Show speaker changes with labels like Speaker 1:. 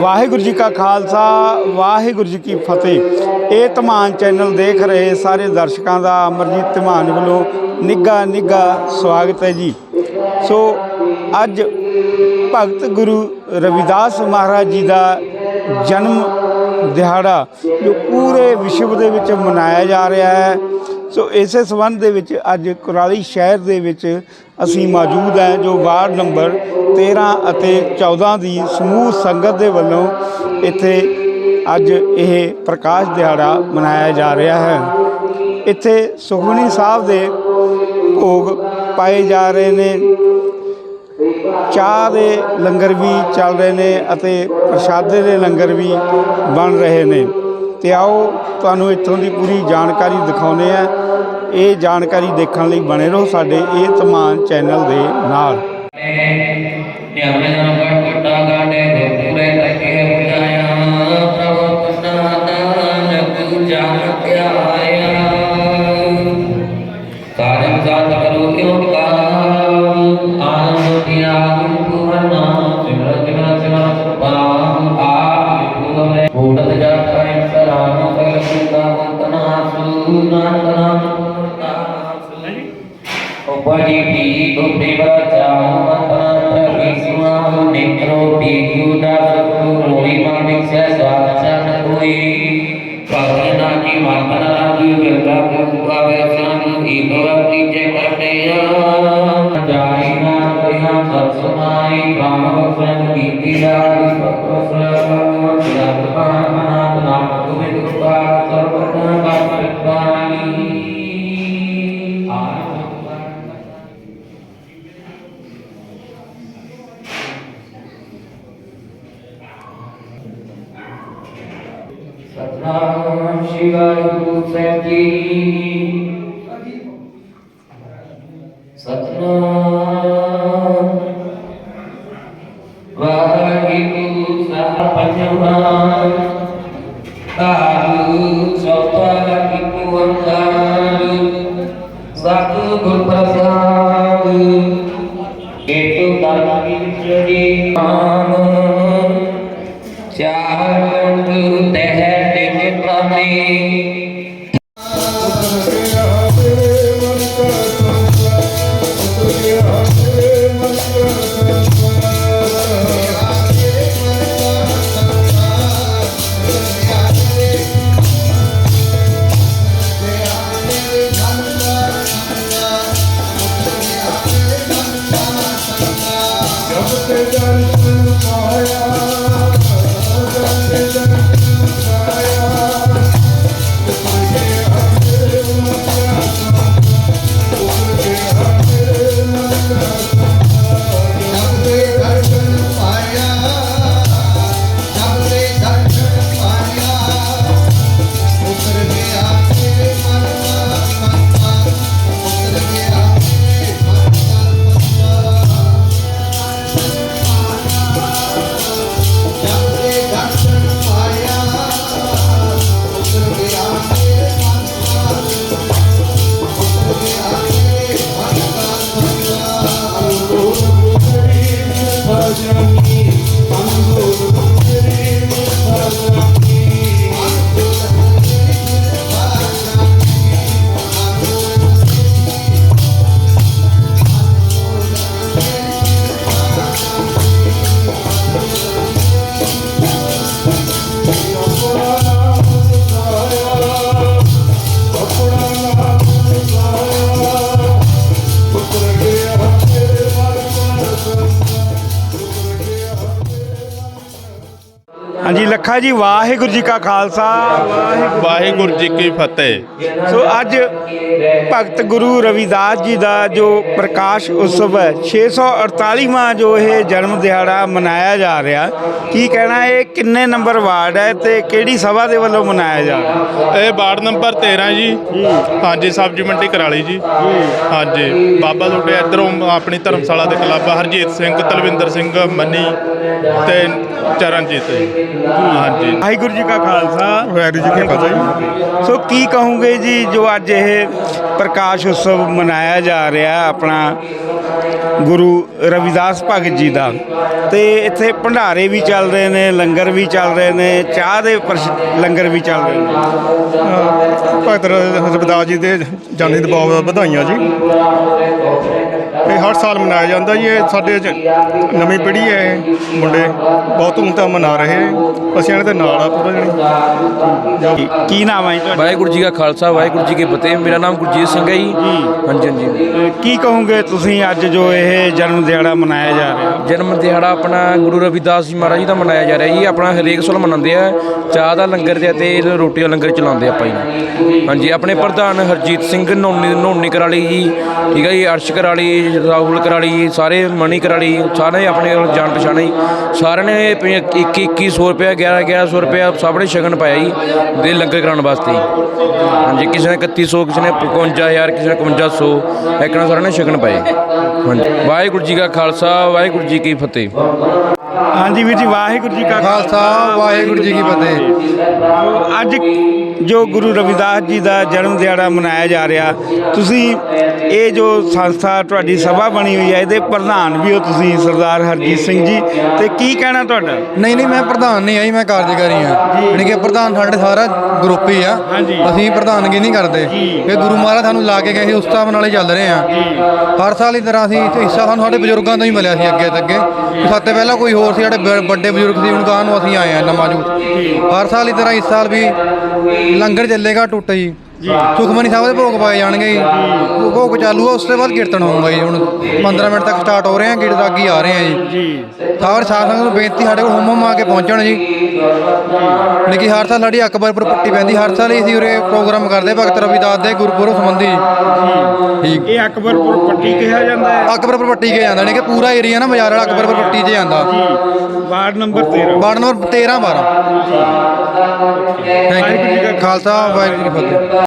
Speaker 1: ਵਾਹਿਗੁਰੂ ਜੀ ਕਾ ਖਾਲਸਾ, ਵਾਹਿਗੁਰੂ ਜੀ ਕੀ ਫਤਿਹ। ਇਹ ਧਮਾਨ ਚੈਨਲ ਦੇਖ ਰਹੇ ਸਾਰੇ ਦਰਸ਼ਕਾਂ ਦਾ ਅਮਰਜੀਤ ਧਮਾਨ ਵੱਲੋਂ ਨਿੱਘਾ ਨਿੱਘਾ ਸਵਾਗਤ ਹੈ ਜੀ। ਸੋ, ਅੱਜ ਭਗਤ ਗੁਰੂ ਰਵਿਦਾਸ ਮਹਾਰਾਜ ਜੀ ਦਾ ਜਨਮ ਦਿਹਾੜਾ, ਜੋ ਪੂਰੇ ਵਿਸ਼ਵ ਦੇ ਵਿੱਚ ਮਨਾਇਆ ਜਾ ਰਿਹਾ ਹੈ। ਸੋ ਇਸੇ ਸੰਬੰਧ ਦੇ ਵਿੱਚ ਅੱਜ ਕੁਰਾਲੀ ਸ਼ਹਿਰ ਦੇ ਵਿੱਚ ਅਸੀਂ ਮੌਜੂਦ ਹੈ, ਜੋ ਵਾਰਡ ਨੰਬਰ 13 ਅਤੇ 14 ਦੀ ਸਮੂਹ ਸੰਗਤ ਦੇ ਵੱਲੋਂ ਇੱਥੇ ਅੱਜ ਇਹ ਪ੍ਰਕਾਸ਼ ਦਿਹਾੜਾ ਮਨਾਇਆ ਜਾ ਰਿਹਾ ਹੈ। ਇੱਥੇ ਸੁਖਮਨੀ ਸਾਹਿਬ ਦੇ ਭੋਗ ਪਾਏ ਜਾ ਰਹੇ ਨੇ, ਚਾਹ ਦੇ ਲੰਗਰ ਵੀ ਚੱਲ ਰਹੇ ਨੇ ਅਤੇ ਪ੍ਰਸ਼ਾਦੇ ਦੇ ਲੰਗਰ ਵੀ ਬਣ ਰਹੇ ਨੇ। ਤੇ ਆਓ ਤੁਹਾਨੂੰ ਇੱਥੋਂ ਦੀ ਪੂਰੀ ਜਾਣਕਾਰੀ ਦਿਖਾਉਂਦੇ ਆ ਇਹ ਜਾਣਕਾਰੀ ਦੇਖਣ ਲਈ ਬਣੇ ਰਹੋ ਸਾਡੇ ਇਹ ਤਮਾਨ ਚੈਨਲ ਦੇ ਨਾਲ।
Speaker 2: ਨਿਆਮੇ ਜਨ ਕਟ ਕਟਾ ਗਾਡੇ ਦੇ ਪੂਰੇ ਵੰਤਨਾ ਸੂ ਨਾਨਕ ਨਾਮ ਪੁਰਤਾ ਉਪਜੀ ਟੀ ਗੁਪਤੀ ਵਚਾਉ ਮਤਨ ਪ੍ਰਵਿਸੁਆ ਨਿਕਰੋ ਪੀਗੂ ਦਾਸ ਗੁਰੂ ਰੋਈ ਮਾਨਿਕ ਸੇ ਸਵਾਦ ਚਨ ਕੋਈ ਭਾਵੇਂ ਨਾ ਕੀ ਮਨ ਸਤਨਾਮ ਸ਼੍ਰੀ ਵਾਹਿਗੁਰੂ ਸਾਹਿਬ ਤੇ
Speaker 1: ਹਾਂਜੀ ਲੱਖਾ ਜੀ ਵਾਹਿਗੁਰੂ ਜੀ ਕਾ ਖਾਲਸਾ। ਵਾਹਿਗੁਰੂ
Speaker 3: ਜੀ ਕੀ ਫਤਿਹ।
Speaker 1: ਸੋ ਅੱਜ ਭਗਤ ਗੁਰੂ ਰਵਿਦਾਸ ਜੀ ਦਾ ਜੋ ਪ੍ਰਕਾਸ਼ ਉਤਸਵ ਹੈ 648ਵਾਂ ਜੋ ਇਹ ਜਨਮ ਦਿਹਾੜਾ ਮਨਾਇਆ ਜਾ ਰਿਹਾ ਕੀ ਕਹਿਣਾ ਇਹ ਕਿੰਨੇ ਨੰਬਰ ਵਾਰਡ ਹੈ ਤੇ ਕਿਹੜੀ ਸਭਾ ਦੇ ਵੱਲੋਂ ਮਨਾਇਆ ਜਾ ਰਿਹਾ?
Speaker 3: ਇਹ ਵਾਰਡ ਨੰਬਰ 13 ਜੀ। ਹਾਂਜੀ ਸਬਜ਼ੀ ਮੰਡੀ ਕਰਾਲੀ ਜੀ। ਹਾਂਜੀ ਬਾਬਾ ਤੁਹਾਡੇ ਇਧਰੋਂ ਆਪਣੀ ਧਰਮਸ਼ਾਲਾ ਦੇ ਕਲੱਬ ਹਰਜੀਤ ਸਿੰਘ ਤਲਵਿੰਦਰ ਸਿੰਘ ਮੰਨੀ ਤੇ ਚਰਨਜੀਤ ਜੀ। ਹਾਂਜੀ।
Speaker 1: ਵਾਹਿਗੁਰੂ ਜੀ ਕਾ ਖਾਲਸਾ
Speaker 3: ਵਾਹਿਗੁਰੂ ਜੀ ਕੀ ਫਤਿਹ।
Speaker 1: ਸੋ ਕੀ ਕਹੋਗੇ ਜੀ ਜੋ ਅੱਜ ਇਹ ਪ੍ਰਕਾਸ਼ ਉਤਸਵ ਮਨਾਇਆ ਜਾ ਰਿਹਾ ਆਪਣਾ ਗੁਰੂ ਰਵਿਦਾਸ ਭਗਤ ਜੀ ਦਾ। ਤੇ ਇੱਥੇ ਭੰਡਾਰੇ ਵੀ ਚੱਲ ਰਹੇ ਨੇ ਲੰਗਰ ਵੀ ਚੱਲ ਰਹੇ ਨੇ ਚਾਹ ਦੇ ਪ੍ਰਸ਼- ਲੰਗਰ ਵੀ ਚੱਲ ਰਹੇ ਨੇ।
Speaker 4: ਭਗਤ ਰਵਿਦਾਸ ਜੀ ਦੇ ਜਨਮ ਦਿਨ ਬਹੁਤ ਵਧਾਈਆਂ ਜੀ। ਇਹ ਹਰ ਸਾਲ ਮਨਾਇਆ ਜਾਂਦਾ ਜੀ ਇਹ ਸਾਡੇ ਚ ਨਵੀਂ ਪੀੜ੍ਹੀ ਹੈ ਇਹ। ਮੁੰਡੇ ਬਹੁਤ ਧੂਮਧਾਮ ਮਨਾ ਰਹੇ ਅਸੀਂ ਇਹਨਾਂ ਦੇ ਨਾਲ ਆ ਪੂਰਾ ਜਣੀ।
Speaker 1: ਕੀ- ਨਾਮ ਹੈ ਜੀ ਤੁਹਾਡਾ?
Speaker 5: ਵਾਹਿਗੁਰੂ ਜੀ ਕਾ ਖਾਲਸਾ ਵਾਹਿਗੁਰੂ ਜੀ ਕੀ ਫਤਿਹ। ਮੇਰਾ ਨਾਮ ਗੁਰਜੀਤ ਸਿੰਘ ਹੈ ਜੀ। ਹਾਂਜੀ ਹਾਂਜੀ।
Speaker 1: ਅਹ ਕੀ ਕਹੋਗੇ ਤੁਸੀਂ ਅੱਜ ਜੋ ਇਹ ਜਨਮ ਦਿਹਾੜਾ ਮਨਾਇਆ ਜਾ ਰਿਹਾ?
Speaker 5: ਜਨਮ ਦਿਹਾੜਾ ਆਪਣਾ ਗੁਰੂ ਰਵਿਦਾਸ ਜੀ ਮਹਾਰਾਜ ਜੀ ਦਾ ਮਨਾਇਆ ਜਾ ਰਿਹਾ ਜੀ। ਆਪਣਾ ਹਰੇਕ ਸਾਲ ਮਨਾਉਂਦੇ ਆ। ਚਾਹ ਦਾ ਲੰਗਰ ਤੇ ਅਤੇ ਰੋਟੀ ਦਾ ਲੰਗਰ ਚਲਾਉਂਦੇ ਆਪਾਂ ਜੀ। ਹਾਂਜੀ ਆਪਣੇ ਪ੍ਰਧਾਨ ਹਰਜੀਤ ਸਿੰਘ ਨੋਨੀ ਨੋਨੀ ਕਰਾਲੀ ਜੀ। ਠੀਕ ਹੈ ਜੀ ਅਰਸ਼ ਕਰਾਲੀ ਰਾਹੁਲ ਕਰਾਲੀ ਜੀ ਸਾਰੇ ਮਣੀ ਕਰਾਲੀ ਸਾਰੇ ਆਪਣੇ ਕੋਲ ਜਾਣ ਪਛਾਣੇ ਜੀ। ਸਾਰਿਆਂ ਨੇ 21 2100 ਰੁਪਇਆ 11 1100 ਰੁਪਇਆ ਸਭ ਨੇ ਸ਼ਗਨ ਪਾਇਆ ਜੀ ਦੇ ਲੰਗਰ ਕਰਾਉਣ ਵਾਸਤੇ ਜੀ। ਹਾਂਜੀ ਕਿਸੇ ਨੇ 3100 ਕਿਸੇ ਨੇ 55000 ਕਿਸੇ ਨੇ 5500 ਇੱਕ ਨਾਲ ਸਾਰਿਆਂ ਨੇ ਸ਼ਗਨ ਪਾਏ। ਹਾਂਜੀ ਵਾਹਿਗੁਰੂ ਜੀ ਕਾ ਖਾਲਸਾ ਵਾਹਿਗੁਰੂ ਜੀ ਕੀ ਫਤਿਹ।
Speaker 1: ਹਾਂਜੀ ਵੀਰ ਜੀ ਵਾਹਿਗੁਰੂ ਜੀ ਕਾ
Speaker 6: ਖਾਲਸਾ ਵਾਹਿਗੁਰੂ ਜੀ ਕੀ ਫਤਿਹ।
Speaker 1: ਅੱਜ ਜੋ ਗੁਰੂ ਰਵਿਦਾਸ ਜੀ ਦਾ ਜਨਮ ਦਿਹਾੜਾ ਮਨਾਇਆ ਜਾ ਰਿਹਾ ਤੁਸੀਂ ਇਹ ਜੋ ਸੰਸਥਾ ਤੁਹਾਡੀ ਸਭਾ ਬਣੀ ਹੋਈ ਹੈ ਇਹਦੇ ਪ੍ਰਧਾਨ ਵੀ ਹੋ ਤੁਸੀਂ ਸਰਦਾਰ ਹਰਜੀਤ ਸਿੰਘ ਜੀ ਤੇ ਕੀ ਕਹਿਣਾ ਤੁਹਾਡਾ?
Speaker 6: ਨਹੀਂ ਨਹੀਂ ਮੈਂ ਪ੍ਰਧਾਨ ਨਹੀਂ ਆਈ ਮੈਂ ਕਾਰਜਕਾਰੀ ਹਾਂ। ਯਾਨੀ ਕਿ ਪ੍ਰਧਾਨ ਸਾਡੇ ਸਾਰਾ ਗਰੁੱਪ ਹੀ ਆ। ਅਸੀਂ ਪ੍ਰਧਾਨਗੀ ਨਹੀਂ ਕਰਦੇ। ਇਹ ਗੁਰੂ ਮਹਾਰਾਜ ਸਾਨੂੰ ਲਾ ਕੇ ਗਏ ਸੀ ਉਸ ਹਿਸਾਬ ਨਾਲ ਹੀ ਚੱਲ ਰਹੇ ਆ ਹਰ ਸਾਲ ਦੀ ਤਰ੍ਹਾਂ ਅਸੀਂ ਹਿੱਸਾ ਸਾਨੂੰ ਸਾਡੇ ਬਜ਼ੁਰਗਾਂ ਤੋਂ ਹੀ ਮਿਲਿਆ ਸੀ ਅੱਗੇ ਤੇ ਅੱਗੇ ਸਾਤੇ ਪਹਿਲਾਂ ਕੋਈ ਹੋਰ ਸੀ ਸਾਡੇ ਵੱਡੇ ਬਜ਼ੁਰਗ ਸੀ ਹੁਣ ਗਾਂ ਨੂੰ ਅਸੀਂ ਆਏ ਆ ਨਵਾਂ ਜੂਤ ਹਰ ਸਾਲ ਦੀ ਤਰ੍ਹਾਂ ਇਸ ਸਾਲ ਵੀ ਲੰਗਰ ਚੱਲੇਗਾ ਟੁੱਟ ਜੀ। ਸੁਖਮਨੀ ਸਾਹਿਬ ਦੇ ਭੋਗ ਪਾਏ ਜਾਣਗੇ ਜੀ। ਭੋਗ ਚਾਲੂ ਆ ਉਸ ਤੋਂ ਬਾਅਦ ਕੀਰਤਨ ਹੋਊਗਾ ਜੀ। ਹੁਣ 15 ਮਿੰਟ ਤੱਕ ਸਟਾਰਟ ਹੋ ਰਹੇ ਆ ਗੀਤ ਰਾਗੀ ਆ ਰਹੇ ਆ ਜੀ। ਸਾਰ ਸਾਧ ਸੰਗਤ ਨੂੰ ਬੇਨਤੀ ਸਾਡੇ ਕੋਲ ਹੁਮ ਹੁਮ ਆ ਕੇ ਪਹੁੰਚਣ ਜੀ। ਲੇਕਿਨ ਹਰ ਸਾਲ ਸਾਡੀ ਅਕਬਰਪੁਰ ਪੱਟੀ ਪੈਂਦੀ ਹਰ ਸਾਲ ਹੀ ਅਸੀਂ ਉਰੇ ਪ੍ਰੋਗਰਾਮ ਕਰਦੇ ਭਗਤ ਰਵਿਦਾਸ ਦੇ ਗੁਰਪੁਰਬ ਸੰਬੰਧੀ। ਠੀਕ।
Speaker 1: ਇਹ ਅਕਬਰਪੁਰ ਪੱਟੀ ਕਿਹਾ ਜਾਂਦਾ ਹੈ।
Speaker 6: ਅਕਬਰਪੁਰ ਪੱਟੀ ਕੇ ਜਾਂਦਾ ਨੇ ਕਿ ਪੂਰਾ ਏਰੀਆ ਨਾ ਬਾਜ਼ਾਰ ਵਾਲਾ ਅਕਬਰਪੁਰ ਪੱਟੀ 'ਚ ਜਾਂਦਾ
Speaker 1: ward number 13
Speaker 6: ward number 13 12 thank
Speaker 1: ਜੀ
Speaker 6: ਯੂ
Speaker 1: ਕਾ
Speaker 6: ਖਾਲਸਾ ਵਾਹਿਗੁਰੂ ਜੀ ਕੀ ਫਤਿਹ।